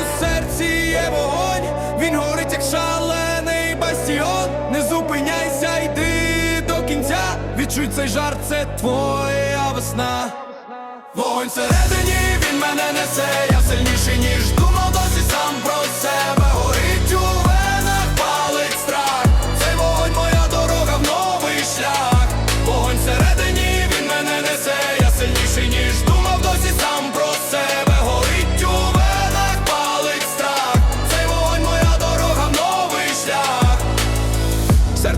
у серці є вогонь, він горить, як шалений бастіон. Не зупиняйся, йди до кінця. Відчуй цей жар, це твоя весна. Вогонь всередині, він мене несе, я сильніший ніж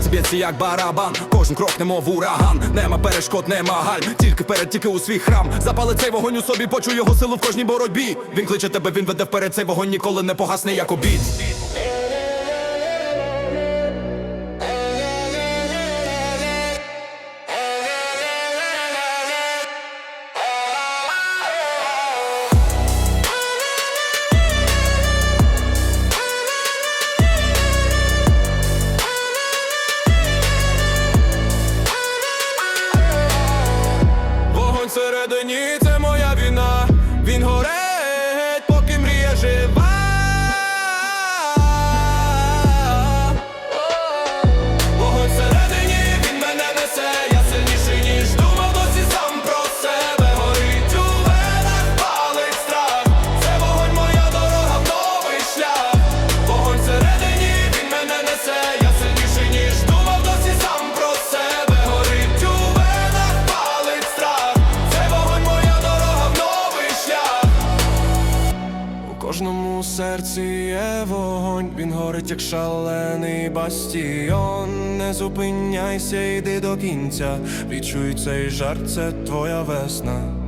Серце б'ється як барабан, кожен крок немов ураган, нема перешкод, нема галь, тільки перед, тільки у свій храм. Запали цей вогонь у собі, почуй його силу в кожній боротьбі. Він кличе тебе, він веде вперед, цей вогонь ніколи не погасне, як обід. Це кожному серці є вогонь, він горить, як шалений бастіон. Не зупиняйся, йди до кінця. Відчуй цей жар, це твоя весна.